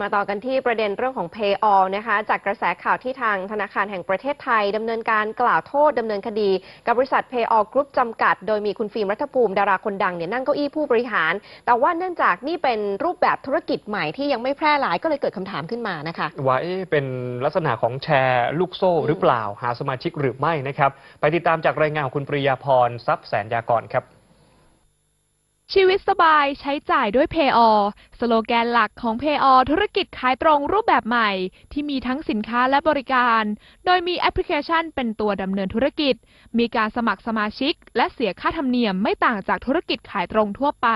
มาต่อกันที่ประเด็นเรื่องของ Pay All นะคะ จากกระแสข่าวที่ทางธนาคารแห่งประเทศไทยดำเนินการกล่าวโทษดำเนินคดี กับบริษัท Pay All Group จำกัด โดยมีคุณฟิล์มรัฐภูมิดาราคนดังเนี่ยนั่งเก้าอี้ผู้บริหาร แต่ว่าเนื่องจากนี่เป็นรูปแบบธุรกิจใหม่ที่ยังไม่แพร่หลายก็เลยเกิดคำถามขึ้นมานะคะว่าเอ๊ะเป็นลักษณะของแชร์ลูกโซ่หรือเปล่าหาสมาชิกหรือไม่นะครับไปติดตามจากรายงานของคุณปริยาพรทรัพย์แสนยากรครับ ชีวิตสบายใช้จ่ายด้วย Pay All สโลแกนหลักของ Pay All ธุรกิจขายตรงรูปแบบใหม่ ที่มีทั้งสินค้าและบริการ โดยมีแอปพลิเคชันเป็นตัวดำเนินธุรกิจ มีการสมัครสมาชิก และเสียค่าธรรมเนียมไม่ต่างจากธุรกิจขายตรงทั่วไป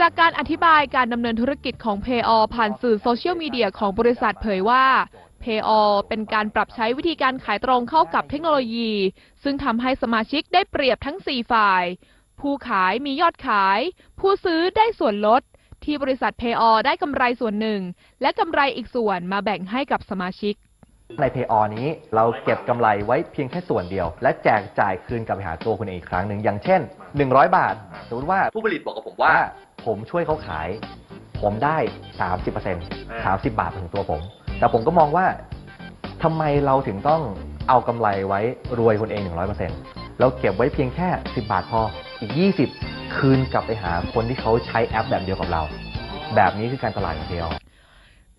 จากการอธิบายการดำเนินธุรกิจของ Pay All ผ่านสื่อโซเชียลมีเดียของบริษัทเผยว่า Pay All เป็นการปรับใช้วิธีการขายตรงเข้ากับเทคโนโลยี ซึ่งทำให้สมาชิกได้เปรียบทั้ง 4 ฝ่าย ผู้ขายมียอดขาย ผู้ซื้อได้ส่วนลด ที่บริษัท Pay All ได้กำไรส่วนหนึ่ง และกำไรอีกส่วนมาแบ่งให้กับสมาชิกใน Pay All นี้เราเก็บกำไรไว้เพียงแค่ส่วนเดียว และแจกจ่ายคืนกลับไปหาตัวคุณเองอีกครั้งหนึ่งอย่างเช่น 100 บาท สมมติว่าผู้ผลิตบอกกับผมว่าว่าผมช่วยเขาขาย ผมได้ 30% 30 บาทถึงตัวผม แต่ผมก็มองว่าทำไมเราถึงต้องเอากำไรไว้รวยคนเอง 100%เราเก็บไว้เพียงแค่ 10 บาทพอ อีก 20 คืนกลับไปหาคนที่เขาใช้แอปแบบเดียวกับเรา แบบนี้คือการตลาดของ Pay All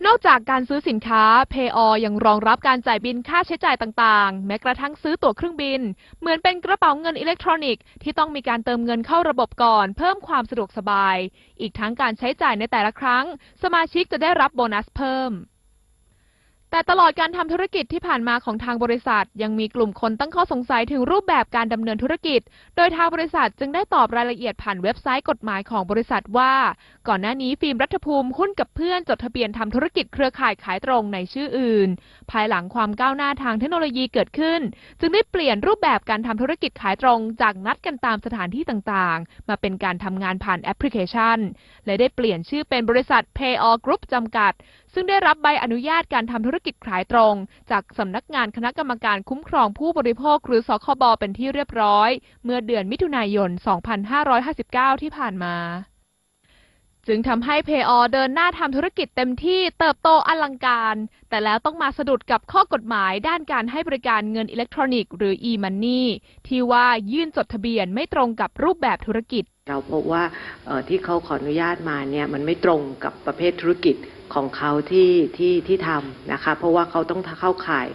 นอกจากการซื้อสินค้า Pay All ยังรองรับการจ่ายบินค่าใช้จ่ายต่างๆ แม้กระทั่งซื้อตั๋วเครื่องบิน เหมือนเป็นกระเป๋าเงินอิเล็กทรอนิกส์ที่ต้องมีการเติมเงินเข้าระบบก่อน เพิ่มความสะดวกสบาย อีกทั้งการใช้จ่ายในแต่ละครั้ง สมาชิกจะได้รับโบนัสเพิ่ม แต่ตลอดการทำธุรกิจที่ผ่านมาของทางบริษัท ยังมีกลุ่มคนตั้งข้อสงสัยถึงรูปแบบการดำเนินธุรกิจ โดยทางบริษัทจึงได้ตอบรายละเอียดผ่านเว็บไซต์กฎหมายของบริษัทว่า ก่อนหน้านี้ฟิล์มรัฐภูมิหุ้นกับเพื่อนจดทะเบียนทำธุรกิจเครือข่ายขายตรงในชื่ออื่น ภายหลังความก้าวหน้าทางเทคโนโลยีเกิดขึ้น จึงได้เปลี่ยนรูปแบบการทำธุรกิจขายตรงจากนัดกันตามสถานที่ต่างๆ มาเป็นการทำงานผ่านแอปพลิเคชัน และได้เปลี่ยนชื่อเป็นบริษัท Pay All Group จำกัด ซึ่งได้รับใบอนุญาตการทำธุรกิจขายตรง จากสำนักงานคณะกรรมการคุ้มครองผู้บริโภคหรือสคบเป็นที่เรียบร้อย เมื่อเดือนมิถุนายน 2559 ที่ผ่านมาจึงทำให้ Pay All เดินหน้าทำธุรกิจเต็มที่เติบโตอลังการ แต่แล้วต้องมาสะดุดกับข้อกฎหมายด้านการให้บริการเงินอิเล็กทรอนิกส์หรือ e-money ที่ว่ายื่นจดทะเบียนไม่ตรงกับรูปแบบธุรกิจ เราพบว่าที่เขาขออนุญาตมาเนี่ยมันไม่ตรงกับประเภทธุรกิจ ของเขาที่ที่ที่ทำนะคะ เพราะว่าเขาต้องเข้าข่าย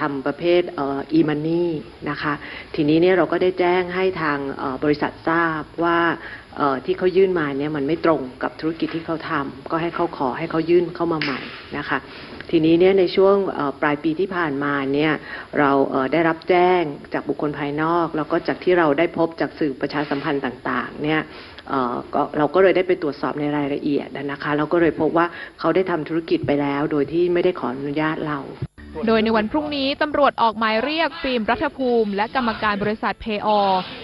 ทำประเภทอ่อ e-money นะคะ ทีนี้เนี่ยเราก็ได้แจ้งให้ทางบริษัททราบว่าที่เขายื่นมาเนี่ยมันไม่ตรงกับธุรกิจที่เขาทำก็ให้เขาขอให้เขายื่นเข้ามาใหม่นะคะทีนี้เนี่ยในช่วงปลายปีที่ผ่านมาเนี่ยเราได้รับแจ้งจากบุคคลภายนอก แล้วก็จากที่เราได้พบจากสื่อประชาสัมพันธ์ต่าง ๆ เนี่ยเราก็เลยได้ไปตรวจสอบในรายละเอียดนะคะ เราก็เลยพบว่าเขาาได้ทำธุรกิจไปแล้ว โดยที่ไม่ได้ขออนุญาตเรา โดยในวันพรุ่งนี้ตำรวจออกหมายเรียกฟิล์มรัฐภูมิ และกรรมการบริษัทเพย์อ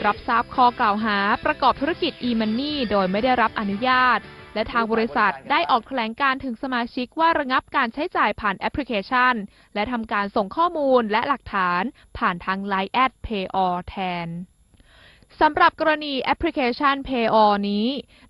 รับทราบข้อกล่าวหา ประกอบธุรกิจ e-money โดยไม่ได้รับอนุญาต และทางบริษัทได้ออกแถลงการถึงสมาชิกว่าระงับการใช้จ่ายผ่านแอปพลิเคชัน และทำการส่งข้อมูลและหลักฐาน ผ่านทาง Line แอด Pay All แทน สำหรับกรณีแอปพลิเคชัน Pay All นี้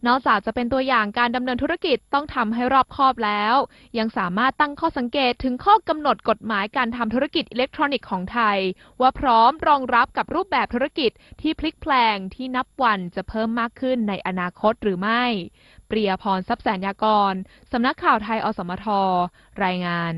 นอกจากจะเป็นตัวอย่างการดำเนินธุรกิจต้องทำให้รอบคอบแล้ว ยังสามารถตั้งข้อสังเกตถึงข้อกำหนดกฎหมายการทำธุรกิจอิเล็กทรอนิกส์ของไทย ว่าพร้อมรองรับกับรูปแบบธุรกิจที่พลิกแปลงที่นับวันจะเพิ่มมากขึ้นในอนาคตหรือไม่ เปรียพรทรัพย์แสนยากรสำนักข่าวไทยอสมทรายงาน